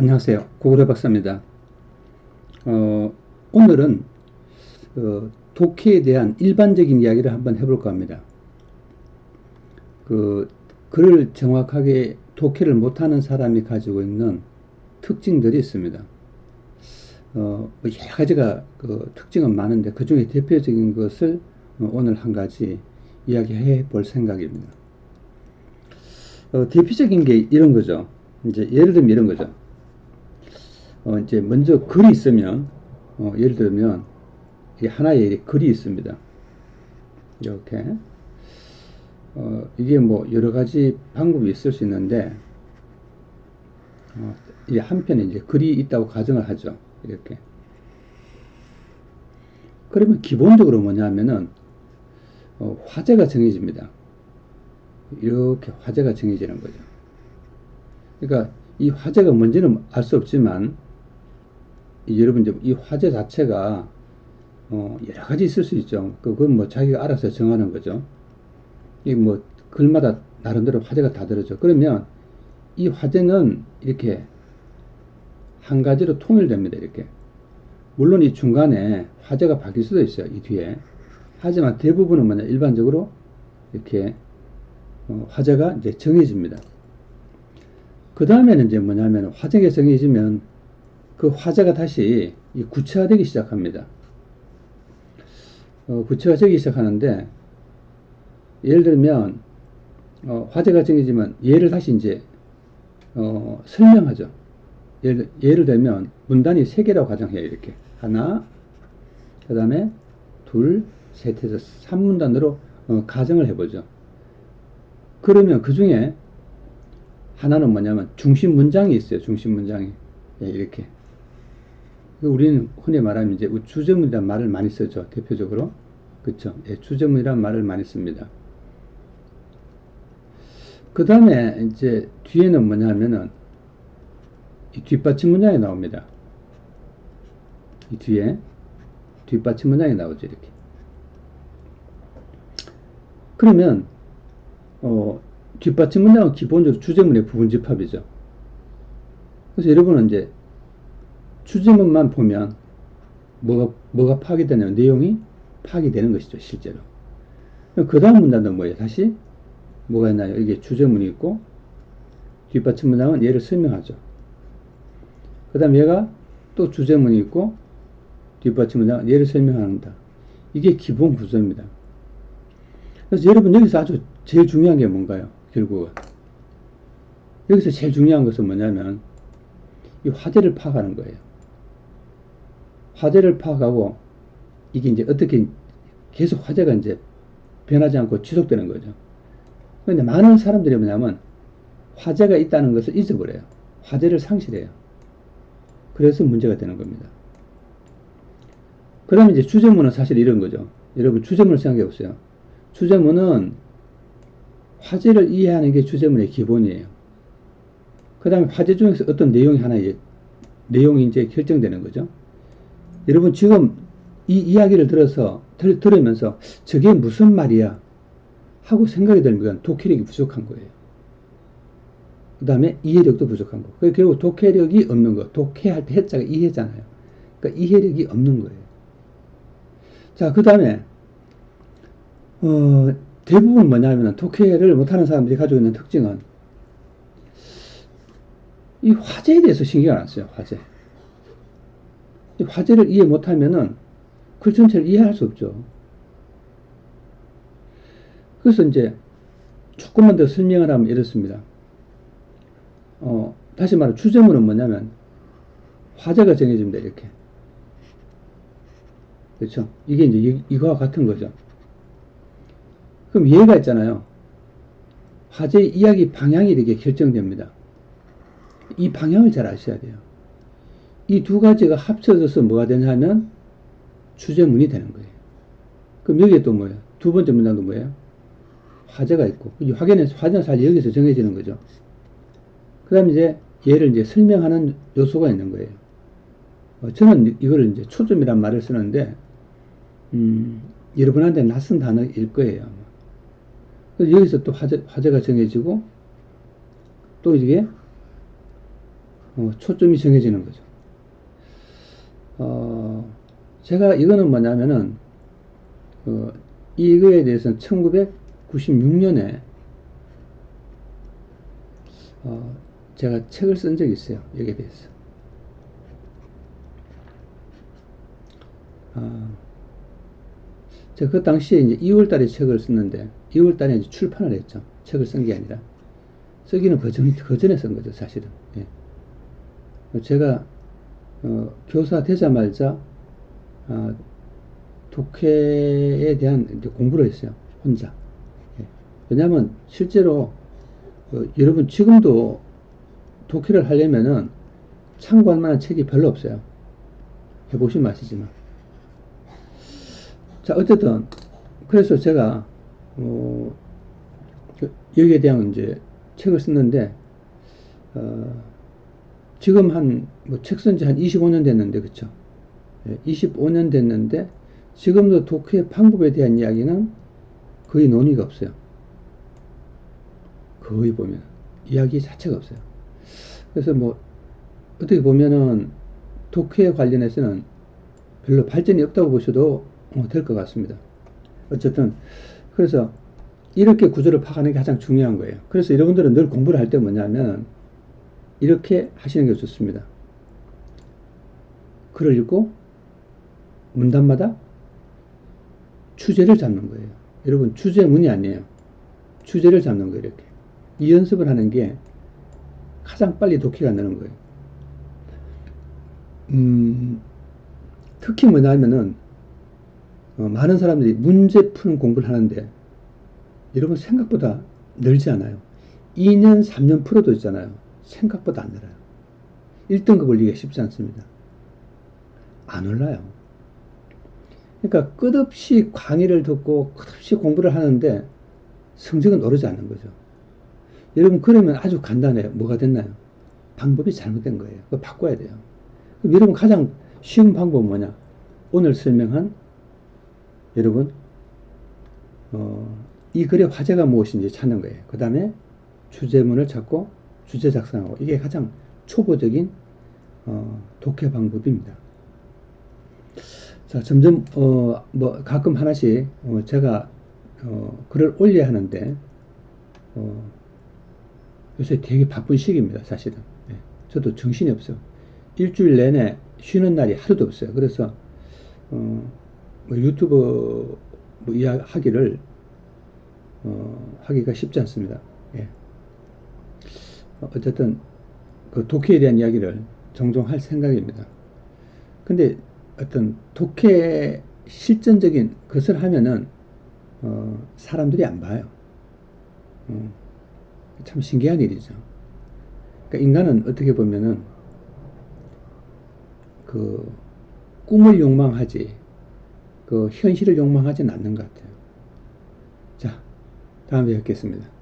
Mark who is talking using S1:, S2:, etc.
S1: 안녕하세요. 고구려 박사입니다. 어, 오늘은 어, 독해에 대한 일반적인 이야기를 한번 해볼까 합니다. 그 글을 정확하게 독해를 못하는 사람이 가지고 있는 특징들이 있습니다. 어, 뭐 여러 가지가 그 특징은 많은데 그 중에 대표적인 것을 어, 오늘 한 가지 이야기해 볼 생각입니다. 어, 대표적인 게 이런 거죠. 이제 예를 들면 이런 거죠. 어, 이제 먼저 글이 있으면, 어, 예를 들면, 이 하나의 글이 있습니다. 이렇게. 어, 이게 뭐 여러 가지 방법이 있을 수 있는데, 어, 이 한편에 이제 글이 있다고 가정을 하죠. 이렇게. 그러면 기본적으로 뭐냐면은, 어, 화제가 정해집니다. 이렇게 화제가 정해지는 거죠. 그러니까 이 화제가 뭔지는 알 수 없지만 여러분 이제 이 화제 자체가 어 여러 가지 있을 수 있죠. 그건 뭐 자기가 알아서 정하는 거죠. 이 뭐 글마다 나름대로 화제가 다르죠. 그러면 이 화제는 이렇게 한 가지로 통일됩니다. 이렇게. 물론 이 중간에 화제가 바뀔 수도 있어요. 이 뒤에. 하지만 대부분은 뭐냐 일반적으로 이렇게 어, 화제가 이제 정해집니다. 그 다음에는 이제 뭐냐면 화제가 정해지면 그 화제가 다시 구체화되기 시작합니다. 어, 구체화되기 시작하는데 예를 들면 어, 화제가 정해지면 얘를 다시 이제 어, 설명하죠. 예를, 예를 들면 문단이 세 개라고 가정해요. 이렇게 하나, 그 다음에 둘, 셋 해서 3문단으로 어, 가정을 해보죠. 그러면 그 중에 하나는 뭐냐면 중심 문장이 있어요. 중심 문장이 예, 이렇게 우리는 흔히 말하면 이제 주제문이라는 말을 많이 쓰죠. 대표적으로. 그쵸. 예, 주제문이라는 말을 많이 씁니다. 그 다음에 이제 뒤에는 뭐냐 하면은 이 뒷받침 문장이 나옵니다. 이 뒤에 뒷받침 문장이 나오죠. 이렇게. 그러면 어, 뒷받침 문장은 기본적으로 주제문의 부분 집합이죠. 그래서 여러분은 이제 주제문만 보면 뭐가, 뭐가 파괴되냐면 내용이 파괴되는 것이죠, 실제로. 그 다음 문단은 뭐예요? 다시 뭐가 있나요? 이게 주제문이 있고 뒷받침 문장은 얘를 설명하죠. 그 다음 얘가 또 주제문이 있고 뒷받침 문장은 얘를 설명한다. 이게 기본 구조입니다. 그래서 여러분 여기서 아주 제일 중요한 게 뭔가요? 결국은. 여기서 제일 중요한 것은 뭐냐면 이 화제를 파악하는 거예요. 화제를 파악하고 이게 이제 어떻게 계속 화제가 이제 변하지 않고 지속되는 거죠. 그런데 많은 사람들이 뭐냐면 화제가 있다는 것을 잊어버려요. 화제를 상실해요. 그래서 문제가 되는 겁니다. 그 다음에 이제 주제문은 사실 이런 거죠. 여러분 주제문을 생각해 보세요. 주제문은 화제를 이해하는 게 주제문의 기본이에요. 그 다음에 화제 중에서 어떤 내용이 하나 내용이 이제 결정되는 거죠. 여러분 지금 이 이야기를 들어서 들, 들으면서 저게 무슨 말이야 하고 생각이 들면 독해력이 부족한 거예요. 그 다음에 이해력도 부족한 거. 그 결국 독해력이 없는 거. 독해할 때 해자가 이해잖아요. 그러니까 이해력이 없는 거예요. 자, 그 다음에 어, 대부분 뭐냐면 독해를 못하는 사람들이 가지고 있는 특징은 이 화제에 대해서 신경 안 써요. 화제. 이 화제를 이해 못하면은 글 전체를 이해할 수 없죠. 그래서 이제 조금만 더 설명을 하면 이렇습니다. 어, 다시 말해 주제문은 뭐냐면 화제가 정해집니다. 이렇게. 그렇죠? 이게 이제 이거와 같은 거죠. 그럼 얘가 있잖아요. 화제 이야기 방향이 이렇게 결정됩니다. 이 방향을 잘 아셔야 돼요. 이 두 가지가 합쳐져서 뭐가 되냐면 주제문이 되는 거예요. 그럼 여기에 또 뭐예요? 두 번째 문장도 뭐예요? 화제가 있고, 확연히 화제는 사실 여기서 정해지는 거죠. 그 다음에 이제 얘를 이제 설명하는 요소가 있는 거예요. 어, 저는 이거를 이제 초점이란 말을 쓰는데, 음, 여러분한테 낯선 단어일 거예요. 그래서 여기서 또 화제, 화제가 정해지고, 또 이게, 어, 초점이 정해지는 거죠. 어, 제가 이거는 뭐냐면은 어, 이거에 대해서는 1996년에 어, 제가 책을 쓴 적이 있어요. 여기에 대해서. 아, 제가 그 당시에 이제 2월 달에 책을 썼는데, 2월 달에 이제 출판을 했죠. 책을 쓴 게 아니라. 쓰기는 그 전, 그 전에 쓴 거죠, 사실은. 예. 제가, 어, 교사 되자마자, 아, 독해에 대한 공부를 했어요. 혼자. 예. 왜냐하면 실제로 어, 여러분 지금도 독해를 하려면은 참고할 만한 책이 별로 없어요. 해보시면 아시지만. 자, 어쨌든, 그래서 제가, 어, 그 여기에 대한 이제 책을 썼는데, 어, 지금 한, 뭐, 책 쓴 지 한 25년 됐는데, 그쵸? 예, 25년 됐는데, 지금도 독해 방법에 대한 이야기는 거의 논의가 없어요. 거의 보면. 이야기 자체가 없어요. 그래서 뭐, 어떻게 보면은 독해 관련해서는 별로 발전이 없다고 보셔도 어, 될것 같습니다. 어쨌든, 그래서 이렇게 구조를 파악하는 게 가장 중요한 거예요. 그래서 여러분들은 늘 공부를 할 때 뭐냐면, 이렇게 하시는 게 좋습니다. 글을 읽고, 문단마다 주제를 잡는 거예요. 여러분, 주제문이 아니에요. 주제를 잡는 거예요, 이렇게. 이 연습을 하는 게 가장 빨리 독해가 느는 거예요. 음, 특히 뭐냐면은, 어, 많은 사람들이 문제 푸는 공부를 하는데, 여러분 생각보다 늘지 않아요. 2년, 3년 풀어도 있잖아요. 생각보다 안 늘어요. 1등급 올리기가 쉽지 않습니다. 안 올라요. 그러니까 끝없이 강의를 듣고 끝없이 공부를 하는데 성적은 오르지 않는 거죠. 여러분 그러면 아주 간단해요. 뭐가 됐나요? 방법이 잘못된 거예요. 그거 바꿔야 돼요. 여러분 가장 쉬운 방법은 뭐냐? 오늘 설명한 여러분 어, 이 글의 화제가 무엇인지 찾는 거예요. 그 다음에 주제문을 찾고 주제 작성하고 이게 가장 초보적인 어, 독해 방법입니다. 자, 점점 어, 뭐 가끔 하나씩 어, 제가 어, 글을 올려야 하는데 어, 요새 되게 바쁜 시기입니다, 사실은. 예. 저도 정신이 없어요. 일주일 내내 쉬는 날이 하루도 없어요. 그래서 어, 뭐 유튜브 뭐 이야기를 어, 하기가 쉽지 않습니다. 예. 어쨌든 그 독해에 대한 이야기를 종종 할 생각입니다. 근데 어떤 독해 실전적인 것을 하면은 어, 사람들이 안 봐요. 어, 참 신기한 일이죠. 그러니까 인간은 어떻게 보면은 그 꿈을 욕망하지 그 현실을 욕망하지는 않는 것 같아요. 자, 다음에 뵙겠습니다.